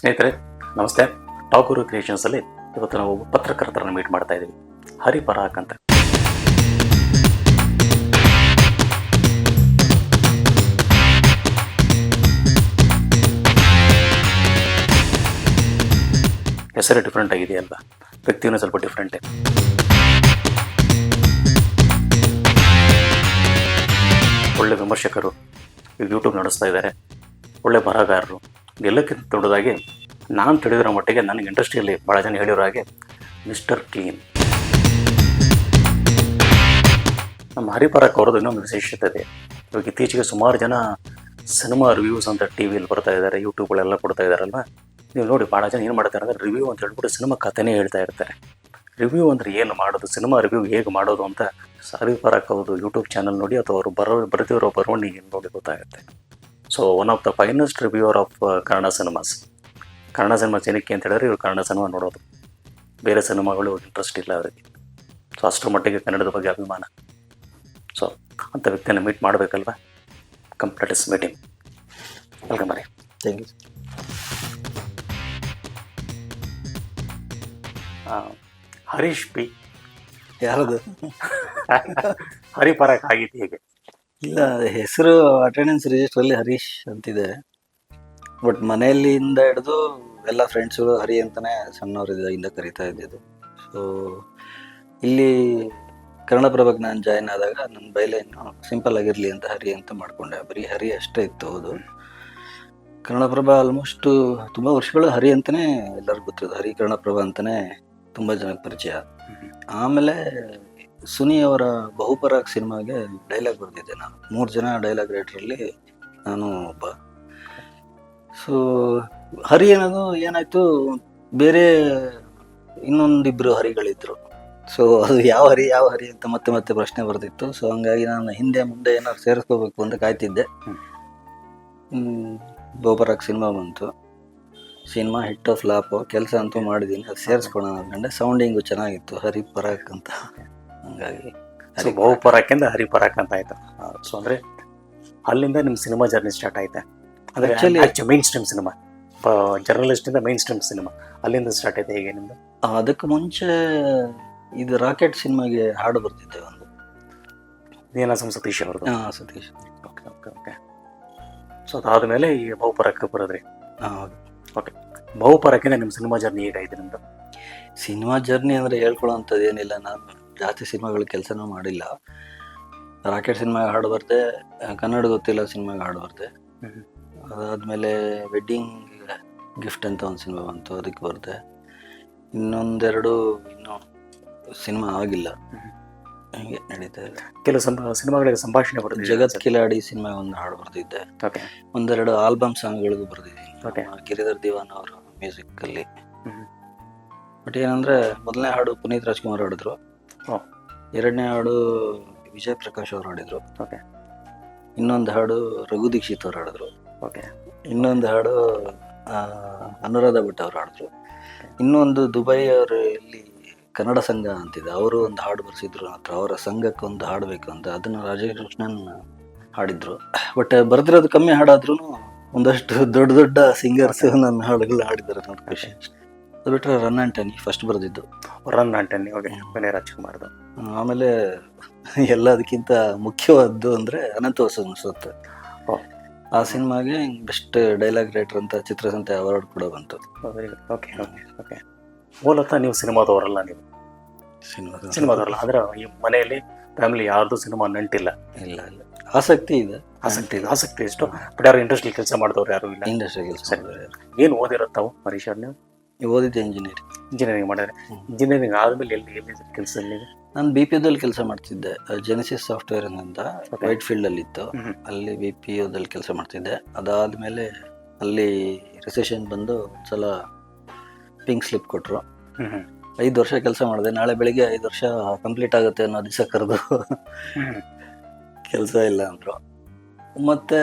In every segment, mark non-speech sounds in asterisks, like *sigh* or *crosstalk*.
ಸ್ನೇಹಿತರೆ, ನಮಸ್ತೆ. ಟಾಕೂರು ಕ್ರಿಯೇಷನ್ಸ್ ಅಲ್ಲಿ ಇವತ್ತು ನಾವು ಪತ್ರಕರ್ತರನ್ನು ಮೀಟ್ ಮಾಡ್ತಾ ಇದ್ದೀವಿ ಹರಿ ಪರಾಕ್ ಅಂತ. ಹೆಸರು ಡಿಫ್ರೆಂಟ್ ಆಗಿದೆಯಲ್ಲ ವ್ಯಕ್ತಿಯೂ ಸ್ವಲ್ಪ ಡಿಫ್ರೆಂಟೇ ಒಳ್ಳೆ ವಿಮರ್ಶಕರು ಯೂಟ್ಯೂಬ್ ನಡೆಸ್ತಾ ಇದ್ದಾರೆ. ಒಳ್ಳೆ ಬರಹಗಾರರು. ಎಲ್ಲಕ್ಕಿಂತ ದೊಡ್ಡದಾಗಿ ನಾನು ತಿಳಿದಿರೋ ಮಟ್ಟಿಗೆ ನನಗೆ ಇಂಡಸ್ಟ್ರಿಯಲ್ಲಿ ಭಾಳ ಜನ ಹೇಳಿರೋ ಹಾಗೆ ಮಿಸ್ಟರ್ ಕ್ಲೀನ್ ನಮ್ಮ ಹರಿಪರಕ್ ಅವ್ರದ್ದು ಇನ್ನೊಂದು ವಿಶೇಷತೆ ಇದೆ. ಇವಾಗ ಇತ್ತೀಚೆಗೆ ಸುಮಾರು ಜನ ಸಿನಿಮಾ ರಿವ್ಯೂಸ್ ಅಂತ ಟಿ ವಿಯಲ್ಲಿ ಬರ್ತಾ ಇದ್ದಾರೆ ಯೂಟ್ಯೂಬ್ಗಳೆಲ್ಲ ಕೊಡ್ತಾ ಇದ್ದಾರಲ್ವ? ನೀವು ನೋಡಿ ಭಾಳ ಜನ ಏನು ಮಾಡ್ತಾರೆ ಅಂದರೆ ರಿವ್ಯೂ ಅಂತ ಹೇಳ್ಬಿಟ್ಟು ಸಿನಿಮಾ ಕಥೆನೇ ಹೇಳ್ತಾ ಇರ್ತಾರೆ. ರಿವ್ಯೂ ಅಂದರೆ ಏನು ಮಾಡೋದು ಸಿನಿಮಾ ರಿವ್ಯೂ ಹೇಗೆ ಮಾಡೋದು ಅಂತ ಹರಿಪರಕ್ ಅವ್ರದ್ದು ಯೂಟ್ಯೂಬ್ ಚಾನಲ್ ನೋಡಿ ಅಥವಾ ಅವರು ಬರೋ, ಬರೆದಿರೋ ಬರವಣಿಗೆ ನೋಡಿ ಗೊತ್ತಾಗುತ್ತೆ. So one of the finest reviewer of Kannada cinemas Kannada cinemas ಏನಕ್ಕೆ ಅಂತ ಹೇಳಿದ್ರೆ ಇವರು ಕನ್ನಡ ಸಿನಿಮಾ ನೋಡೋದು. ಬೇರೆ ಸಿನಿಮಾಗಳು ಇಂಟ್ರೆಸ್ಟ್ ಇಲ್ಲ ಅವರಿಗೆ. ಸೊ ಅಷ್ಟರ ಮಟ್ಟಿಗೆ ಕನ್ನಡದ ಬಗ್ಗೆ ಅಭಿಮಾನ. ಸೊ ಅಂಥ ವ್ಯಕ್ತಿಯನ್ನು ಮೀಟ್ ಮಾಡಬೇಕಲ್ವಾ? ಕಂಪ್ಲೀಟ್ ಇಸ್ ಮೀಟಿಂಗ್ ವೆಲ್ಕಮ್ ಬರೀ ಥ್ಯಾಂಕ್ ಯು ಹರೀಶ್ ಪಿ. ಯಾರದು? *laughs* ಹರಿಪರಕ್ ಆಗಿತ್ತು ಹೇಗೆ? ಇಲ್ಲ ಹೆಸರು ಅಟೆಂಡೆನ್ಸ್ ರಿಜಿಸ್ಟ್ರಲ್ಲಿ ಹರೀಶ್ ಅಂತಿದೆ. ಬಟ್ ಮನೆಯಲ್ಲಿಂದ ಹಿಡಿದು ಎಲ್ಲ ಫ್ರೆಂಡ್ಸ್ಗಳು ಹರಿ ಅಂತಾನೆ ಸಣ್ಣವರಿಂದ ಕರಿತಾ ಇದ್ದಿದ್ದು. ಸೊ ಇಲ್ಲಿ ಕನ್ನಡಪ್ರಭಕ್ಕೆ ನಾನು ಜಾಯ್ನ್ ಆದಾಗ ನನ್ನ ಬೈಲೈನ್ ಸಿಂಪಲ್ ಆಗಿರಲಿ ಅಂತ ಹರಿ ಅಂತ ಮಾಡ್ಕೊಂಡೆ. ಬರೀ ಹರಿ ಅಷ್ಟೇ ಇತ್ತು ಹೌದು. ಕನ್ನಡಪ್ರಭ ಆಲ್ಮೋಸ್ಟ್ ತುಂಬ ವರ್ಷಗಳು ಹರಿ ಅಂತಾನೆ ಎಲ್ಲರಿಗೂ ಗೊತ್ತಿರೋದು. ಹರಿ ಕನ್ನಡಪ್ರಭ ಅಂತಾನೆ ತುಂಬ ಜನಕ್ಕೆ ಪರಿಚಯ. ಆಮೇಲೆ ಸುನಿ ಅವರ ಬಹುಪರಾಗ್ ಸಿನಿಮಾಗೆ ಡೈಲಾಗ್ ಬರೆದಿದ್ದೆ ನಾನು. ಮೂರು ಜನ ಡೈಲಾಗ್ ರೈಟ್ರಲ್ಲಿ ನಾನು ಒಬ್ಬ. ಸೊ ಹರಿ ಅನ್ನೋದು ಏನಾಯಿತು, ಬೇರೆ ಇನ್ನೊಂದಿಬ್ಬರು ಹರಿಗಳಿದ್ರು. ಸೊ ಅದು ಯಾವ ಹರಿ ಯಾವ ಹರಿ ಅಂತ ಮತ್ತೆ ಮತ್ತೆ ಪ್ರಶ್ನೆ ಬರ್ತಿತ್ತು ಸೊ ಹಂಗಾಗಿ ನಾನು ಹಿಂದೆ ಮುಂದೆ ಏನಾದ್ರು ಸೇರಿಸ್ಕೋಬೇಕು ಅಂತ ಕಾಯ್ತಿದ್ದೆ. ಬಹುಪರಾಗ್ ಸಿನಿಮಾ ಬಂತು. ಸಿನಿಮಾ ಹಿಟ್ ಫ್ಲಾಪ್ ಕೆಲಸ ಅಂತೂ ಮಾಡಿದ್ದೀನಿ ಅದು ಸೇರಿಸ್ಕೊಳ್ಳೋಣ ಅಂದ್ಕೊಂಡೆ ಸೌಂಡಿಂಗು ಚೆನ್ನಾಗಿತ್ತು. ಹರಿ ಪರಾಕ್ ಅಂತ. ಹಂಗಾಗಿ ಸೊ ಬಹುಪರಾಕಿಂದ ಹರಿಪರಾಕ್ ಅಂತ ಆಯ್ತು. ಸೊ ಅಂದ್ರೆ ಅಲ್ಲಿಂದ ನಿಮ್ಮ ಸಿನಿಮಾ ಜರ್ನಿ ಸ್ಟಾರ್ಟ್ ಆಯ್ತಾ? ಅಂದ್ರೆ ಆಕ್ಚುಲಿ ಮೈನ್ ಸ್ಟ್ರೀಮ್ ಸಿನಿಮಾ ಜರ್ನಲಿಸ್ಟಿಂದ ಮೈನ್ ಸ್ಟ್ರೀಮ್ ಸಿನಿಮಾ ಅಲ್ಲಿಂದ ಸ್ಟಾರ್ಟ್ ಆಯ್ತು ಹೇಗೆ ನಿಮ್ದು? ಅದಕ್ಕೆ ಮುಂಚೆ ಇದು ರಾಕೆಟ್ ಸಿನಿಮಾಗೆ ಹಾಡು ಬರ್ತಿದ್ದೆ ಒಂದು. ನೀನಾಸಂ ಸತೀಶ್ ಅವ್ರದ್ದು? ಹಾಂ Satish. Okay okay okay so ಅದಾದಮೇಲೆ ಈ ಬಹುಪರಕ್ಕೆ ಬರೋದ್ರಿ. ಹಾಂ ಓಕೆ ಬಹುಪರಕ್ಕಿಂದ ನಿಮ್ಮ ಸಿನಿಮಾ ಜರ್ನಿ ಹೇಗಾಯ್ತು ನಿಮ್ಮದು ಸಿನಿಮಾ ಜರ್ನಿ ಅಂದರೆ ಹೇಳ್ಕೊಳ್ಳೋಂಥದ್ದು ಏನಿಲ್ಲ. ನಾನು ಜಾಸ್ತಿ ಸಿನಿಮಾಗಳ ಕೆಲಸನೂ ಮಾಡಿಲ್ಲ. ರಾಕೆಟ್ ಸಿನಿಮಾಗೆ ಹಾಡು ಬರ್ತೆ ಕನ್ನಡ ಗೊತ್ತಿಲ್ಲ ಸಿನಿಮಾಗೆ ಹಾಡು ಬರ್ತೆ. ಅದಾದಮೇಲೆ ವೆಡ್ಡಿಂಗ್ ಗಿಫ್ಟ್ ಅಂತ ಒಂದು ಸಿನಿಮಾ ಬಂತು ಅದಕ್ಕೆ ಬರ್ತೆ. ಇನ್ನೊಂದೆರಡು ಇನ್ನು ಸಿನಿಮಾ ಆಗಿಲ್ಲ. ಹೀಗೆ ನಡೀತಾ ಇದೆ. ಕೆಲವು ಸಂಭ ಸಿನಿಮಾಗಳಿಗೆ ಸಂಭಾಷಣೆ ಬರುತ್ತೆ ಜಗತ್ ಕಿಲಾಡಿ ಸಿನಿಮಾ ಒಂದು ಹಾಡು ಬರ್ದಿದ್ದೆ. ಒಂದೆರಡು ಆಲ್ಬಮ್ ಸಾಂಗ್ಗಳಿಗೂ ಬರ್ದಿದ್ದೀನಿ. ಗಿರಿಧರ್ ದಿವಾನ್ ಅವರು ಮ್ಯೂಸಿಕ್ ಅಲ್ಲಿ. ಬಟ್ ಏನಂದ್ರೆ ಮೊದಲನೇ ಹಾಡು ಪುನೀತ್ ರಾಜ್ಕುಮಾರ್ ಹಾಡಿದ್ರು. ಓ. ಎರಡನೇ ಹಾಡು ವಿಜಯ್ ಪ್ರಕಾಶ್ ಅವ್ರು ಹಾಡಿದ್ರು. ಓಕೆ. ಇನ್ನೊಂದು ಹಾಡು ರಘು ದೀಕ್ಷಿತ್ ಅವ್ರು ಹಾಡಿದ್ರು. ಓಕೆ. ಇನ್ನೊಂದು ಹಾಡು ಆ, ಅನುರಾಧ ಭಟ್ ಅವ್ರು ಹಾಡಿದ್ರು. ಇನ್ನೊಂದು ದುಬೈ ಅವರು ಇಲ್ಲಿ ಕನ್ನಡ ಸಂಘ ಅಂತಿದೆ. ಅವರು ಒಂದು ಹಾಡು ಬರ್ಸಿದ್ರು ಹತ್ರ ಅವರ ಸಂಘಕ್ಕೆ ಒಂದು ಹಾಡಬೇಕು ಅಂತ. ಅದನ್ನು ರಾಜಕೃಷ್ಣನ್ ಕೃಷ್ಣನ್ ಹಾಡಿದ್ರು. ಬಟ್ ಬರೆದಿರೋದು ಕಮ್ಮಿ ಹಾಡಾದ್ರೂ ಒಂದಷ್ಟು ದೊಡ್ಡ ದೊಡ್ಡ ಸಿಂಗರ್ಸ್ ನನ್ನ ಹಾಡುಗಳು ಹಾಡಿದ್ದಾರೆ ನೋಡಿ. ಖುಷಿ ಅದು ಬಿಟ್ಟರೆ ರನ್ ಆ್ಯಂಡ್ ಟೆನ್ ಫಸ್ಟ್ ಬರೆದಿದ್ದು ರನ್ ಆಂಟನಿ ಓಕೆ ಕೊನೆ ರಾಜ್ಕುಮಾರ್ದು. ಆಮೇಲೆ *laughs* ಎಲ್ಲದಕ್ಕಿಂತ ಮುಖ್ಯವಾದ್ದು ಅಂದರೆ ಅನಂತ ವಸಂತ ಸುತ್ತ. ಆ ಸಿನಿಮಾಗೆ ಬೆಸ್ಟ್ ಡೈಲಾಗ್ ರೈಟರ್ ಅಂತ ಚಿತ್ರಸಂತೆ ಅವಾರ್ಡ್ ಕೂಡ ಬಂತು. Very good okay okay okay ಮೂಲತಃ ನೀವು ಸಿನಿಮಾದವರಲ್ಲ ನೀವು. ಸಿನಿಮಾ ಸಿನಿಮಾದವರಲ್ಲ. ಆದರೆ ಈ ಮನೆಯಲ್ಲಿ ಫ್ಯಾಮಿಲಿ ಯಾರ್ದು ಸಿನಿಮಾ ನಂಟಿಲ್ಲ. ಇಲ್ಲ ಇಲ್ಲ. ಆಸಕ್ತಿ ಇದೆ. ಆಸಕ್ತಿ ಇದೆ. ಆಸಕ್ತಿ ಎಷ್ಟು? ಬಟ್ ಯಾರು ಇಂಡಸ್ಟ್ರಿ ಕೆಲಸ ಮಾಡಿದವರು ಯಾರು ಇಲ್ಲ. ಇಂಡಸ್ಟ್ರಿ ಕೆಲಸ. ಏನು ಓದಿರೋ ತಾವು ಹರೀಶ್ ಅವ್ರು ನೀವು? ಓದಿದ್ದೆ ಇಂಜಿನಿಯರಿಂಗ್ ಇಂಜಿನಿಯರಿಂಗ್ ಮಾಡಿದ್ರೆ. ಇಂಜಿನಿಯರಿಂಗ್ ಆದ್ಮೇಲೆ ಎಲ್ಲಿ ಎಲ್ಲಿ ಕೆಲಸದಲ್ಲಿ ನಾನು ಬಿ ಪಿ ಯುದಲ್ಲಿ ಕೆಲಸ ಮಾಡ್ತಿದ್ದೆ. ಜೆನೆಸಿಸ್ ಸಾಫ್ಟ್ವೇರ್ ಅಂತ. ವೈಟ್ ಫೀಲ್ಡ್ ಅಲ್ಲಿ ಇತ್ತು. ಅಲ್ಲಿ ಬಿ ಪಿ ಯುದಲ್ಲಿ ಕೆಲಸ ಮಾಡ್ತಿದ್ದೆ. ಅದಾದ್ಮೇಲೆ ಅಲ್ಲಿ ರಿಸೆಷನ್ ಬಂದು ಒಂದ್ಸಲ ಪಿಂಕ್ ಸ್ಲಿಪ್ ಕೊಟ್ಟರು ಐದು ವರ್ಷ ಕೆಲಸ ಮಾಡಿದೆ. ನಾಳೆ ಬೆಳಿಗ್ಗೆ ಐದು ವರ್ಷ ಕಂಪ್ಲೀಟ್ ಆಗುತ್ತೆ ಅನ್ನೋ ದಿವಸ ಕರೆದು ಕೆಲಸ ಇಲ್ಲ ಅಂದರು. ಮತ್ತೆ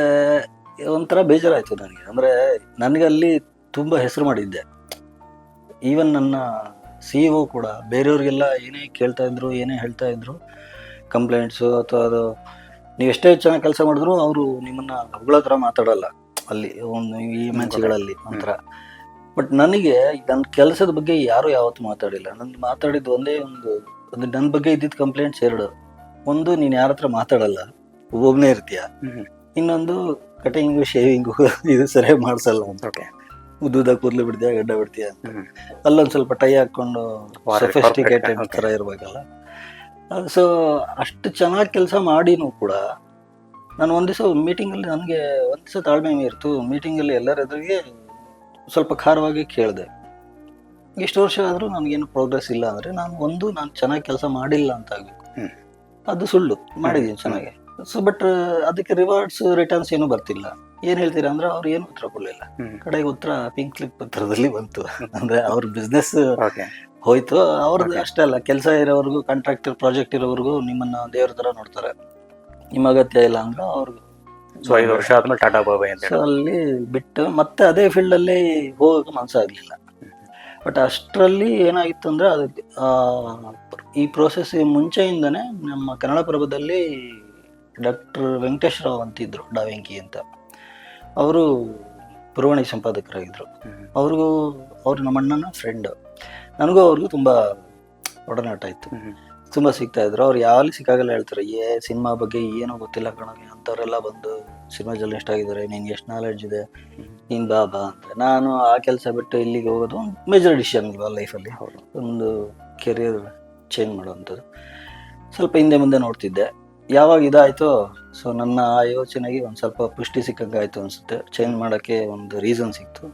ಒಂಥರ ಬೇಜಾರಾಯಿತು ನನಗೆ. ಅಂದರೆ ನನಗೆ ಅಲ್ಲಿ ತುಂಬ ಹೆಸರು ಮಾಡಿದ್ದೆ. ಈವನ್ ನನ್ನ ಸಿ ಒ ಕೂಡ ಬೇರೆಯವ್ರಿಗೆಲ್ಲ ಏನೇ ಕೇಳ್ತಾ ಇದ್ರು ಏನೇ ಹೇಳ್ತಾ ಇದ್ರು ಕಂಪ್ಲೇಂಟ್ಸು ಅಥವಾ ಅದು ನೀವು ಎಷ್ಟೇ ಚೆನ್ನಾಗಿ ಕೆಲಸ ಮಾಡಿದ್ರು ಅವರು ನಿಮ್ಮನ್ನ ಹೊಗಳೋ ಥರ ಮಾತಾಡಲ್ಲ ಅಲ್ಲಿ ಒಂದು ಈ ಮ್ಯಾಚ್ಗಳಲ್ಲಿ ಒಂಥರ. ಬಟ್ ನನಗೆ ನನ್ನ ಕೆಲಸದ ಬಗ್ಗೆ ಯಾರು ಯಾವತ್ತು ಮಾತಾಡಿಲ್ಲ. ನನ್ನ ಮಾತಾಡಿದ್ದು ಒಂದೇ ಒಂದು ಒಂದು ನನ್ನ ಬಗ್ಗೆ ಇದ್ದಿದ್ದ ಕಂಪ್ಲೇಂಟ್ಸ್ ಎರಡು. ಒಂದು ನೀನು ಯಾರ ಹತ್ರ ಮಾತಾಡಲ್ಲ ಒಬ್ಬೊಬ್ಬನೇ ಇರ್ತೀಯ. ಇನ್ನೊಂದು ಕಟಿಂಗು ಶೇವಿಂಗು ಇದು ಸರಿಯಾಗಿ ಮಾಡಿಸಲ್ಲ ಅಂತ. ಉದ್ದುದ ಕೂದಲು ಬಿಡ್ತೀಯ ಗಡ್ಡ ಬಿಡ್ತೀಯ ಅಂತ. ಅಲ್ಲೊಂದ್ ಸ್ವಲ್ಪ ಟೈ ಹಾಕೊಂಡು ಸೊಫೆಸ್ಟಿಕೇಟೆಡ್ ಥರ ಇರಬೇಕಲ್ಲ. ಸೊ ಅಷ್ಟು ಚೆನ್ನಾಗಿ ಕೆಲಸ ಮಾಡಿನೂ ಕೂಡ ನಾನು ಒಂದು ದಿವಸ ಮೀಟಿಂಗಲ್ಲಿ ನನಗೆ ಒಂದು ದಿವಸ ತಾಳ್ಮೆ ಇರ್ತು. ಮೀಟಿಂಗಲ್ಲಿ ಎಲ್ಲರ ಎದುರಿಗೆ ಸ್ವಲ್ಪ ಖಾರವಾಗಿ ಕೇಳಿದೆ. ಇಷ್ಟು ವರ್ಷ ಆದರೂ ನನಗೇನು ಪ್ರೋಗ್ರೆಸ್ ಇಲ್ಲ ಅಂದರೆ ನಾನು ಒಂದು ನಾನು ಚೆನ್ನಾಗಿ ಕೆಲಸ ಮಾಡಿಲ್ಲ ಅಂತ ಆಗಬೇಕು. ಅದು ಸುಳ್ಳು. ಮಾಡಿದ್ದೀನಿ ಚೆನ್ನಾಗಿ. ಸೊ ಬಟ್ ಅದಕ್ಕೆ ರಿವಾರ್ಡ್ಸ್ ರಿಟರ್ನ್ಸ್ ಏನೂ ಬರ್ತಿಲ್ಲ. ಏನ್ ಹೇಳ್ತೀರಾ ಅಂದ್ರೆ ಅವ್ರು ಏನು ಉತ್ತರ ಕೊಡ್ಲಿಲ್ಲ. ಕಡೆಗೆ ಉತ್ತರ ಪಿಂಕ್ ಕ್ಲಿಕ್ ಪತ್ರದಲ್ಲಿ ಬಂತು. ಅಂದ್ರೆ ಅವ್ರ ಬಿಸ್ನೆಸ್ ಹೋಯ್ತು. ಅವ್ರದ್ದು. ಅಷ್ಟೇ ಅಲ್ಲ ಕೆಲಸ ಇರೋವರೆಗೂ ಕಾಂಟ್ರಾಕ್ಟರ್ ಪ್ರಾಜೆಕ್ಟ್ ಇರೋವರೆಗೂ ನಿಮ್ಮನ್ನ ದೇವ್ರ ತರ ನೋಡ್ತಾರೆ. ನಿಮ್ಮ ಅಗತ್ಯ ಇಲ್ಲ ಅಂದ್ರೆ ಅವ್ರಿಗೆ ಸೊ ಐದು ವರ್ಷ ಆದ್ಮೇಲೆ ಟಾಟಾ ಬಾಬಾಯ್ ಅಂತ ಸೊ ಅಲ್ಲಿ ಬಿಟ್ಟು ಮತ್ತೆ ಅದೇ ಫೀಲ್ಡ್ ಅಲ್ಲಿ ಹೋಗಕ್ಕೆ ಮನಸ್ಸಾಗ್ಲಿಲ್ಲ ಬಟ್ ಅಷ್ಟರಲ್ಲಿ ಏನಾಗಿತ್ತು ಅಂದ್ರೆ ಅದಕ್ಕೆ ಈ ಪ್ರೋಸೆಸ್ ಮುಂಚೆಯಿಂದನೇ ನಮ್ಮ ಕನ್ನಡ ಪ್ರಭದಲ್ಲಿ ಡಾಕ್ಟರ್ ವೆಂಕಟೇಶ್ ರಾವ್ ಅಂತಿದ್ರು ಡಾವೆಂಕಿ ಅಂತ. ಅವರು ಪುರವಣಿ ಸಂಪಾದಕರಾಗಿದ್ದರು. ಅವ್ರಿಗೂ ಅವ್ರು ನಮ್ಮ ಅಣ್ಣನ ಫ್ರೆಂಡ್ ನನಗೂ ಅವ್ರಿಗೂ ತುಂಬ ಒಡನಾಟ ಇತ್ತು. ತುಂಬ ಸಿಗ್ತಾ ಇದ್ರು. ಅವ್ರು ಯಾವಲ್ಲಿ ಸಿಕ್ಕಾಗಲ್ಲ ಹೇಳ್ತಾರೆ ಏ ಸಿನಿಮಾ ಬಗ್ಗೆ ಏನೂ ಗೊತ್ತಿಲ್ಲ ಕಣಗೆ ಅಂಥವ್ರೆಲ್ಲ ಬಂದು ಸಿನಿಮಾ ಜರ್ನಲಿಸ್ಟ್ ಆಗಿದ್ದಾರೆ ನಿಂಗೆ ಎಷ್ಟು ನಾಲೆಡ್ಜ್ ಇದೆ? ನೀನು ಬಾ ಬಾ ಅಂತ. ನಾನು ಆ ಕೆಲಸ ಬಿಟ್ಟು ಇಲ್ಲಿಗೆ ಹೋಗೋದು ಒಂದು ಮೇಜರ್ ಡಿಸಿಷನ್ ಇಲ್ವಾ ಲೈಫಲ್ಲಿ. ಒಂದು ಕೆರಿಯರ್ ಚೇಂಜ್ ಮಾಡುವಂಥದ್ದು. ಸ್ವಲ್ಪ ಹಿಂದೆ ಮುಂದೆ ನೋಡ್ತಿದ್ದೆ. ಯಾವಾಗ ಇದಾಯಿತು ಸೊ ನನ್ನ ಆ ಯೋಚನೆಗೆ ಒಂದು ಸ್ವಲ್ಪ ಪುಷ್ಟಿ ಸಿಕ್ಕಂಗೆ ಆಯಿತು ಅನಿಸುತ್ತೆ. ಚೇಂಜ್ ಮಾಡೋಕ್ಕೆ ಒಂದು ರೀಸನ್ ಸಿಕ್ತು.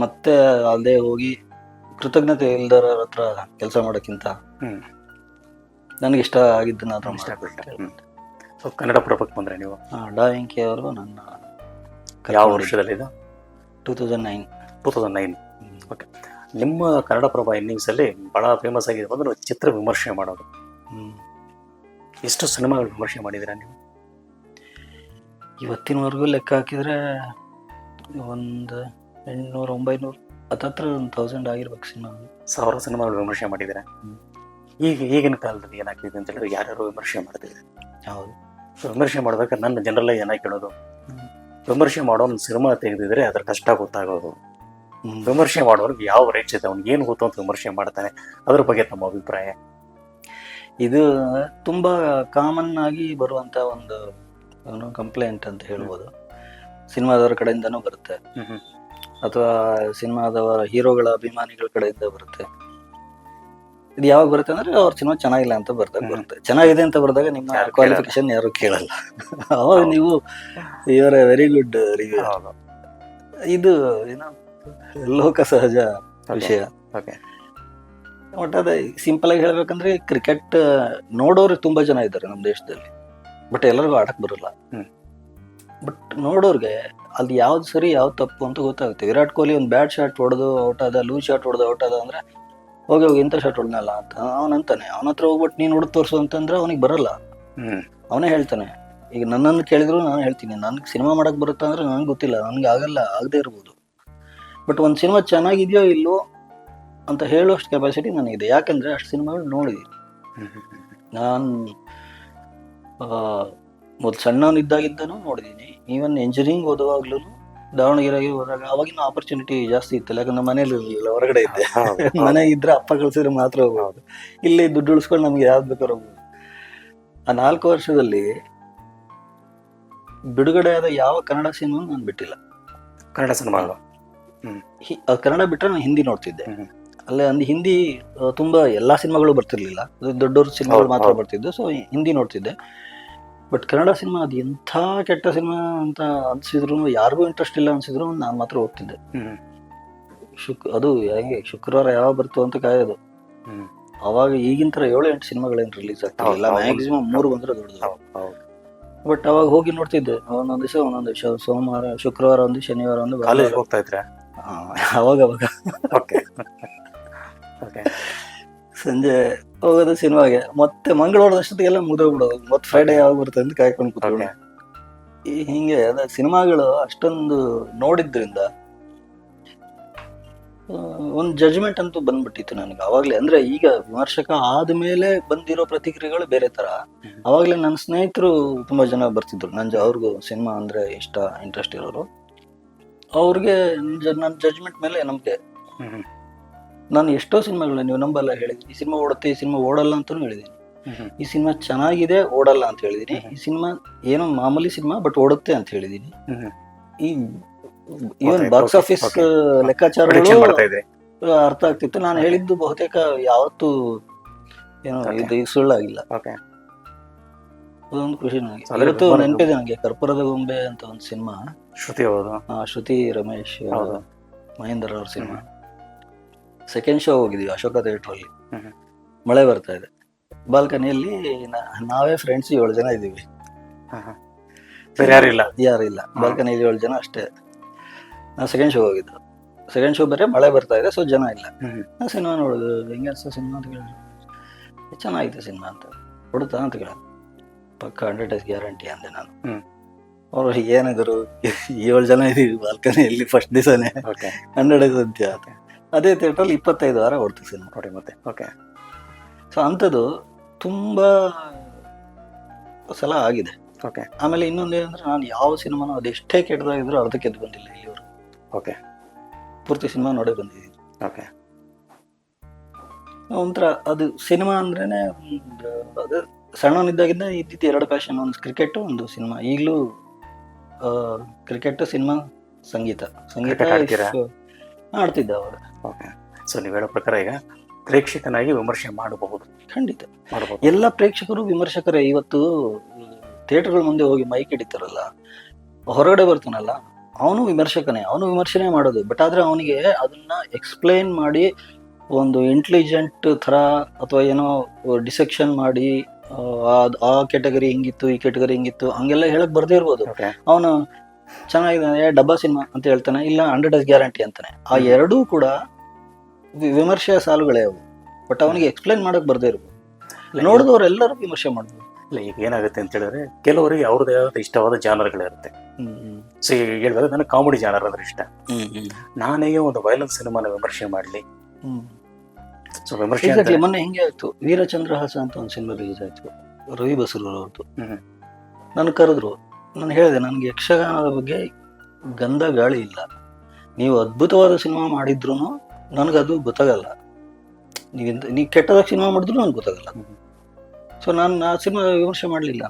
ಮತ್ತೆ ಅಲ್ಲದೆ ಹೋಗಿ ಕೃತಜ್ಞತೆ ಇಲ್ದರ ಹತ್ರ ಕೆಲಸ ಮಾಡೋಕ್ಕಿಂತ. ನನಗೆ ಇಷ್ಟ ಆಗಿದ್ದನ್ನ ಅದ್ರ. ಸೊ ಕನ್ನಡ ಪ್ರಪಕ್ ಬಂದ್ರೆ ನೀವು? ಡಾ ವೆಂಕಿ ಅವರು ನನ್ನ ಯಾವ ವರ್ಷದಲ್ಲಿ ಇದು? Two thousand nine. Two thousand nine. Okay. ನಿಮ್ಮ ಕನ್ನಡ ಪ್ರಭ ಇನ್ನಿಂಗ್ಸಲ್ಲಿ ಭಾಳ ಫೇಮಸ್ ಆಗಿದೆ ಅಂದ್ರೆ ಚಿತ್ರ ವಿಮರ್ಶೆ ಮಾಡೋದು. ಎಷ್ಟು ಸಿನಿಮಾಗಳು ವಿಮರ್ಶೆ ಮಾಡಿದ್ದೀರಾ ನೀವು? ಇವತ್ತಿನವರೆಗೂ ಲೆಕ್ಕ ಹಾಕಿದ್ರೆ ಒಂದು ಎಂಟುನೂರು ಒಂಬೈನೂರು ಹತ್ತತ್ರ ಒಂದು ತೌಸಂಡ್ ಆಗಿರ್ಬೇಕು ಸಿನಿಮಾ. ಸಾವಿರ ಸಿನಿಮಾಗಳು ವಿಮರ್ಶೆ ಮಾಡಿದ್ದೀರಾ? ಈಗ ಈಗಿನ ಕಾಲದಲ್ಲಿ ಏನಾಗ್ತಿದೆ ಅಂತ ಹೇಳಿದ್ರೆ ಯಾರ್ಯಾರು ವಿಮರ್ಶೆ ಮಾಡ್ತಿದ್ದಾರೆ? ಹೌದು. ವಿಮರ್ಶೆ ಮಾಡ್ಬೇಕಾದ್ರೆ ನನ್ನ ಜನರಲ್ಲ ಏನಾಗಿ ಕೇಳೋದು ವಿಮರ್ಶೆ ಮಾಡೋ ಒಂದು ಸಿನಿಮಾ ತೆಗೆದಿದ್ರೆ ಅದ್ರ ಕಷ್ಟ ಗೊತ್ತಾಗೋದು. ವಿಮರ್ಶೆ ಮಾಡೋರ್ಗೆ ಯಾವ ರೇಚ್ ಇದೆ? ಅವ್ನಿಗೆ ಏನು ಗೊತ್ತು ಅಂತ ವಿಮರ್ಶೆ ಮಾಡ್ತಾನೆ. ಅದ್ರ ಬಗ್ಗೆ ತಮ್ಮ ಅಭಿಪ್ರಾಯ. ಇದು ತುಂಬಾ ಕಾಮನ್ ಆಗಿ ಬರುವಂತ ಒಂದು ಕಂಪ್ಲೇಂಟ್ ಅಂತ ಹೇಳ್ಬೋದು. ಸಿನಿಮಾದವರ ಕಡೆಯಿಂದನೂ ಬರುತ್ತೆ. ಅಥವಾ ಸಿನಿಮಾದವರ ಹೀರೋಗಳ ಅಭಿಮಾನಿಗಳ ಕಡೆಯಿಂದ ಬರುತ್ತೆ. ಇದು ಯಾವಾಗ ಬರುತ್ತೆ ಅಂದ್ರೆ ಅವ್ರ ಸಿನಿಮಾ ಚೆನ್ನಾಗಿಲ್ಲ ಅಂತ ಬರ್ತಾ ಬರುತ್ತೆ. ಚೆನ್ನಾಗಿದೆ ಅಂತ ಬರೆದಾಗ ನಿಮ್ಮ ಕ್ವಾಲಿಫಿಕೇಶನ್ ಯಾರು ಕೇಳಲ್ಲ. ಅವಾಗ ನೀವು ಇವರ ವೆರಿ ಗುಡ್ ರಿವ್ಯೂ ಇದು ಏನೋ ಲೋಕ ಸಹಜ ವಿಷಯ ಓಕೆ ಬಟ್ ಅದೇ ಸಿಂಪಲ್ ಆಗಿ ಹೇಳ್ಬೇಕಂದ್ರೆ ಕ್ರಿಕೆಟ್ ನೋಡೋರು ತುಂಬಾ ಜನ ಇದ್ದಾರೆ ನಮ್ಮ ದೇಶದಲ್ಲಿ. ಬಟ್ ಎಲ್ಲರಿಗೂ ಆಡಕ್ ಬರಲ್ಲ. ಬಟ್ ನೋಡೋರ್ಗೆ ಅಲ್ಲಿ ಯಾವ್ದು ಸರಿ ಯಾವ್ದು ತಪ್ಪು ಅಂತ ಗೊತ್ತಾಗುತ್ತೆ. ವಿರಾಟ್ ಕೊಹ್ಲಿ ಒಂದು ಬ್ಯಾಟ್ ಶಾಟ್ ಹೊಡೆದು ಔಟ್ ಆದ ಲೂಸ್ ಶಾಟ್ ಹೊಡೆದು ಔಟ್ ಆದ ಅಂದ್ರೆ ಹೋಗಿ ಹೋಗಿ ಇಂಥ ಶಾಟ್ ಹೊಡೆದಲ್ಲ ಅಂತ ಅವನಂತಾನೆ ಅವನ ಹತ್ರ ಹೋಗ್ಬಿಟ್ಟು ನೀನು ಹೊಡೆದು ತೋರಿಸು ಅಂತಂದ್ರೆ ಅವನಿಗೆ ಬರಲ್ಲ. ಹ್ಮ್. ಅವನೇ ಹೇಳ್ತಾನೆ. ಈಗ ನನ್ನನ್ನು ಕೇಳಿದ್ರು ನಾನು ಹೇಳ್ತೀನಿ. ನನ್ಗೆ ಸಿನಿಮಾ ಮಾಡಕ್ ಬರುತ್ತಾ ಅಂದ್ರೆ ನನಗೆ ಗೊತ್ತಿಲ್ಲ. ನನಗೆ ಆಗಲ್ಲ ಆಗದೆ ಇರ್ಬೋದು. ಬಟ್ ಒಂದು ಸಿನಿಮಾ ಚೆನ್ನಾಗಿದೆಯೋ ಇಲ್ವೋ ಅಂತ ಹೇಳುವಷ್ಟು ಕೆಪಾಸಿಟಿ ನನಗಿದೆ. ಯಾಕೆಂದರೆ ಅಷ್ಟು ಸಿನಿಮಾಗಳು ನೋಡಿದ್ದೀನಿ. ನಾನು ಮೊದಲು ಸಣ್ಣವನಿದ್ದಾಗಿದ್ದನೂ ನೋಡಿದ್ದೀನಿ ಈವನ್ ಇಂಜಿನಿಯರಿಂಗ್ ಓದುವಾಗ್ಲೂ ದಾವಣಗೆರೆಗೆ ಹೋದಾಗ ಅವಾಗಿನ ಆಪರ್ಚುನಿಟಿ ಜಾಸ್ತಿ ಇತ್ತಲ್ಲ ಯಾಕಂದ್ರೆ ಮನೇಲಿ ಇರಲಿಲ್ಲ ಹೊರಗಡೆ ಇದ್ದೆ. ಮನೆ ಇದ್ರೆ ಅಪ್ಪ ಕಳ್ಸಿದ್ರೆ ಮಾತ್ರ ಹೋಗ್ಬೋದು. ಇಲ್ಲಿ ದುಡ್ಡು ಉಳಿಸ್ಕೊಂಡು ನಮ್ಗೆ ಯಾವ್ದು ಬೇಕಾದ್ರೂ ಹೋಗ್ಬೋದು. ಆ ನಾಲ್ಕು ವರ್ಷದಲ್ಲಿ ಬಿಡುಗಡೆ ಆದ ಯಾವ ಕನ್ನಡ ಸಿನಿಮಾ ನಾನು ಬಿಟ್ಟಿಲ್ಲ. ಕನ್ನಡ ಸಿನಿಮಾಗಳು. ಆ ಕನ್ನಡ ಬಿಟ್ಟರೆ ನಾನು ಹಿಂದಿ ನೋಡ್ತಿದ್ದೆ. ಅಲ್ಲೇ ಅಂದ್ ಹಿಂದಿ ತುಂಬಾ ಎಲ್ಲಾ ಸಿನಿಮಾಗಳು ಬರ್ತಿರ್ಲಿಲ್ಲ. ದೊಡ್ಡವ್ರ ಸಿನಿಮಾಗಳು ಮಾತ್ರ. ಬರ್ತಿದ್ದು. ಸೊ ಹಿಂದಿ ನೋಡ್ತಿದ್ದೆ. ಬಟ್ ಕನ್ನಡ ಸಿನಿಮಾ ಅದು ಎಂಥ ಕೆಟ್ಟ ಸಿನಿಮಾ ಅಂತ ಅನ್ಸಿದ್ರು ಯಾರಿಗೂ ಇಂಟ್ರೆಸ್ಟ್ ಇಲ್ಲ ಅನ್ಸಿದ್ರು ನಾನು ಮಾತ್ರ ಹೋಗ್ತಿದ್ದೆ ಶುಕ್ ಅದು ಹೇಗೆ ಶುಕ್ರವಾರ ಯಾವಾಗ ಬರ್ತು ಅಂತ ಕಾಯೋದು. ಅವಾಗ ಈಗಿನ ಥರ ಏಳು ಎಂಟು ಸಿನಿಮಾಗಳೇನು ರಿಲೀಸ್ ಆಗ್ತಿಲ್ಲ. ಮ್ಯಾಕ್ಸಿಮಮ್ ಮೂರು ಬಂದ್ರೆ ದೊಡ್ಡದು. ಬಟ್ ಅವಾಗ ಹೋಗಿ ನೋಡ್ತಿದ್ದೆ. ಒಂದೊಂದು ದಿವಸ ಒಂದೊಂದು ದಿವಸ. ಸೋಮವಾರ ಶುಕ್ರವಾರ ಒಂದು ಶನಿವಾರ ಒಂದು ಕಾಲೇಜ್. ಹೋಗ್ತಾ ಇದ್ರೆ? ಅವಾಗ ಅವಾಗ. ಓಕೆ ಸಂಜೆ ಹೋಗೋದು ಸಿನಿಮಾಗೆ ಮತ್ತೆ ಮಂಗಳವಾರದಷ್ಟೊತ್ತಿಗೆಲ್ಲ ಮುಗಿದೋಗ್ಬಿಡೋದು ಮತ್ತೆ ಫ್ರೈಡೇ ಯಾವಾಗ ಬರುತ್ತೆ ಅಂತ ಕಾಯ್ಕೊಂಡು ಕೂತ್ಕೊಂಡು ಈ ಹಿಂಗೆ ಅದ ಸಿನಿಮಾಗಳು ಅಷ್ಟೊಂದು ನೋಡಿದ್ರಿಂದ ಒಂದು ಜಜ್ಮೆಂಟ್ ಅಂತೂ ಬಂದ್ಬಿಟ್ಟಿತ್ತು ನನಗೆ. ಅವಾಗಲೇ ಅಂದ್ರೆ ಈಗ ವಿಮರ್ಶಕ ಆದ್ಮೇಲೆ ಬಂದಿರೋ ಪ್ರತಿಕ್ರಿಯೆಗಳು ಬೇರೆ ತರ. ಅವಾಗಲೇ ನನ್ನ ಸ್ನೇಹಿತರು ತುಂಬಾ ಜನ ಬರ್ತಿದ್ರು. ನನ್ ಜ- ಅವ್ರಿಗೂ ಸಿನಿಮಾ ಅಂದ್ರೆ ಇಷ್ಟ ಇಂಟ್ರೆಸ್ಟ್ ಇರೋರು. ಅವ್ರಿಗೆ ನನ್ನ ಜಜ್ಮೆಂಟ್ ಮೇಲೆ ನಂಬಿಕೆ. ನಾನು ಎಷ್ಟೋ ಸಿನಿಮಾಗಳನ್ನ ನೀವು ನಂಬಲ್ಲ ಹೇಳಿದ್ದೀನಿ ಈ ಸಿನಿಮಾ ಓಡುತ್ತೆ ಈ ಸಿನಿಮಾ ಓಡಲ್ಲ ಅಂತಲೂ ಹೇಳಿದ್ದೀನಿ. ಈ ಸಿನಿಮಾ ಚೆನ್ನಾಗಿದೆ ಓಡಲ್ಲ ಅಂತ ಹೇಳಿದ್ದೀನಿ ಈ ಸಿನಿಮಾ ಏನೋ ಮಾಮೂಲಿ ಸಿನಿಮಾ ಬಟ್ ಓಡುತ್ತೆ ಅಂತ ಹೇಳಿದ್ದೀನಿ. ಈ ಇವನ್ ಬಾಕ್ಸ್ ಆಫೀಸ್ ಲೆಕ್ಕಾಚಾರ ಲೆಕ್ಕಾಚಾರಗಳು ಅರ್ಥ ಆಗ್ತಿತ್ತು. ನಾನು ಹೇಳಿದ್ದು ಬಹುತೇಕ ಯಾವತ್ತು ಏನೋ ಇದು ಸುಳ್ಳಾಗಿಲ್ಲ. ಅದೊಂದು ಖುಷಿ ನನಗೆ. ಇವತ್ತು ನೆನಪಿದೆ ನನಗೆ ಕರ್ಪೂರದ ಗೊಂಬೆ ಅಂತ ಒಂದು ಸಿನಿಮಾ. ಶ್ರುತಿ ಹೌದು. ಶ್ರುತಿ ರಮೇಶ್ ಮಹೇಂದರ್ ಅವ್ರ ಸಿನಿಮಾ. ಸೆಕೆಂಡ್ ಶೋ ಹೋಗಿದ್ವಿ ಅಶೋಕ ಥಿಯೇಟರ್ ಅಲ್ಲಿ. ಹ್ಮ್ ಹ್ಮ್. ಮಳೆ ಬರ್ತಾ ಇದೆ. ಬಾಲ್ಕನಿಯಲ್ಲಿ ನಾವೇ ಫ್ರೆಂಡ್ಸ್ ಏಳು ಜನ ಇದ್ದೀವಿ. ಯಾರಿಲ್ಲ ಇಲ್ಲ? ಬಾಲ್ಕನಿಯಲ್ಲಿ ಏಳು ಜನ ಅಷ್ಟೇ. ನಾವು ಸೆಕೆಂಡ್ ಶೋ ಹೋಗಿದ್ದು. ಸೆಕೆಂಡ್ ಶೋ ಬರೀ ಮಳೆ ಬರ್ತಾ ಇದೆ ಸೊ ಜನ ಇಲ್ಲ. ಹ್ಮ್ ಹ್ಮ್. ನಾ ಸಿನಿಮಾ ನೋಡೋದು ಹೆಂಗೆ ಸಿನಿಮಾ ಅಂತ ಕೇಳಿದ್ರು. ಚೆನ್ನಾಗಿದೆ ಸಿನಿಮಾ ಅಂತ. ಕೊಡುತ್ತಾ ಅಂತ ಕೇಳ ಪಕ್ಕ ಹಂಡ್ರೆಡ್ ಡೇಸ್ ಗ್ಯಾರಂಟಿ ಅಂದೆ ನಾನು. ಅವರು ಏನಿದ್ರು ಏಳು ಜನ ಇದೀವಿ ಬಾಲ್ಕನಿಯಲ್ಲಿ ಫಸ್ಟ್ ದಿವಸನೇ. ಹಂಡ್ರೆಡ್ ಡೇಸ್ ಅಂತ್ಯ. ಅದೇ ಥಿಯೇಟ್ರಲ್ಲಿ ಇಪ್ಪತ್ತೈದು ವಾರ ಓಡ್ತು ಸಿನಿಮಾ ನೋಡಿ ಮತ್ತೆ. ಓಕೆ ಸೊ ಅಂಥದ್ದು ತುಂಬ ಸಲ ಆಗಿದೆ. ಓಕೆ ಆಮೇಲೆ ಇನ್ನೊಂದು ಏನಂದ್ರೆ ನಾನು ಯಾವ ಸಿನಿಮಾನು ಎಷ್ಟೇ ಕೆಟ್ಟದಾಗಿದ್ರು ಅರ್ಧಕ್ಕೆ ಎದ್ದು ಬಂದಿಲ್ಲ ಇಲ್ಲಿವರು ಓಕೆ ಪೂರ್ತಿ ಸಿನಿಮಾ ನೋಡೇ ಬಂದಿದ್ದೀನಿ. ಓಕೆ ಒಂಥರ ಅದು ಸಿನಿಮಾ ಅಂದ್ರೇ ಒಂದು ಅದು ಸಣ್ಣವನಿದ್ದಾಗಿಂದ ಇದ್ದಿದ್ದು ಎರಡು ಪ್ಯಾಷನ್ ಒಂದು ಕ್ರಿಕೆಟ್ ಒಂದು ಸಿನಿಮಾ ಈಗಲೂ ಕ್ರಿಕೆಟ್ ಸಿನಿಮಾ ಸಂಗೀತ. ಸಂಗೀತ ಆಡ್ತಿದ್ದ ಅವಾಗ. ಸೊ ನೀವು ಹೇಳೋ ಪ್ರಕಾರ ಈಗ ಪ್ರೇಕ್ಷಕನಾಗಿ ವಿಮರ್ಶೆ ಮಾಡಬಹುದು. ಖಂಡಿತ. ಮಾಡಬಹುದು. ಎಲ್ಲ ಪ್ರೇಕ್ಷಕರು ವಿಮರ್ಶಕರೇ ಇವತ್ತು ಥಿಯೇಟರ್ಗಳ ಮುಂದೆ ಹೋಗಿ ಮೈಕ್ ಹಿಡಿತಾರಲ್ಲ ಹೊರಗಡೆ ಬರ್ತಾನಲ್ಲ ಅವನು ವಿಮರ್ಶಕನೇ ಅವನು ವಿಮರ್ಶನೆ ಮಾಡೋದು. ಬಟ್ ಆದರೆ ಅವನಿಗೆ ಅದನ್ನ ಎಕ್ಸ್ಪ್ಲೈನ್ ಮಾಡಿ ಒಂದು ಇಂಟೆಲಿಜೆಂಟ್ ಥರ ಅಥವಾ ಏನೋ ಡಿಸೆಕ್ಷನ್ ಮಾಡಿ ಆ, ಕ್ಯಾಟಗರಿ ಹಿಂಗಿತ್ತು ಈ ಕ್ಯಾಟಗರಿ ಹಿಂಗಿತ್ತು ಹಂಗೆಲ್ಲ ಹೇಳಕ್ ಬರ್ದೇ ಇರ್ಬೋದು. ಅವನು ಚೆನ್ನಾಗಿದೆ ಡಬ್ಬಾ ಸಿನಿಮಾ ಅಂತ ಹೇಳ್ತಾನೆ ಇಲ್ಲ ಹಂಡ್ರೆಡ್ ಡೇಸ್ ಗ್ಯಾರಂಟಿ ಅಂತಾನೆ. ಆ. ಎರಡೂ ಕೂಡ ವಿಮರ್ಶೆಯ ಸಾಲುಗಳೇ ಅವು. ಬಟ್ ಅವನಿಗೆ ಎಕ್ಸ್ಪ್ಲೈನ್ ಮಾಡೋಕೆ ಬರ್ದೇ ಇರ್ಬೋದು ನೋಡಿದವ್ರು ಎಲ್ಲರೂ ವಿಮರ್ಶೆ ಮಾಡ್ಬೋದು. ಇಲ್ಲ ಈಗ ಏನಾಗುತ್ತೆ ಅಂತ ಹೇಳಿದ್ರೆ ಕೆಲವರಿಗೆ ಅವ್ರದೇ ಆದ ಇಷ್ಟವಾದ ಜಾನರ್ಗಳಿರುತ್ತೆ ಸೊ ಹೇಳ್ಬೇಕು ನನಗೆ ಕಾಮಿಡಿ ಜಾನರ್ ಅಂದ್ರೆ ಇಷ್ಟ. ನಾನೇ ಒಂದು ವೈಲೆನ್ಸ್ ಸಿನಿಮಾನ ವಿಮರ್ಶೆ ಮಾಡಲಿ. ಸೊ ವಿಮರ್ಶೆ ಮೊನ್ನೆ ಹಿಂಗೆ ಆಯ್ತು? ವೀರಚಂದ್ರಹಾಸ ಅಂತ ಒಂದು ಸಿನಿಮಾ ರಿಲೀಸ್ ಆಯ್ತು. ರವಿ ಬಸರೂರ್ ಅವ್ರದ್ದು ಹ್ಮ್. ನಾನು ಕರೆದ್ರು. ನಾನು ಹೇಳಿದೆ ನನಗೆ ಯಕ್ಷಗಾನದ ಬಗ್ಗೆ ಗಂಧ ಗಾಳಿ ಇಲ್ಲ. ನೀವು ಅದ್ಭುತವಾದ ಸಿನಿಮಾ ಮಾಡಿದ್ರು ನನಗದು ಗೊತ್ತಾಗಲ್ಲ. ನೀವಿಂತ ನೀವು ಕೆಟ್ಟದಾಗ ಸಿನಿಮಾ ಮಾಡಿದ್ರು ನನಗೆ ಗೊತ್ತಾಗಲ್ಲ. ಸೊ ನಾನು ಆ ಸಿನಿಮಾ ವಿಮರ್ಶೆ ಮಾಡಲಿಲ್ಲ.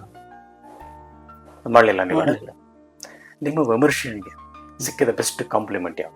ಮಾಡಲಿಲ್ಲ ನೀವು. ನಿಮ್ಮ ವಿಮರ್ಶೆಗೆ ಸಿಕ್ಕಿದ ಬೆಸ್ಟ್ ಕಾಂಪ್ಲಿಮೆಂಟ್ ಯಾವ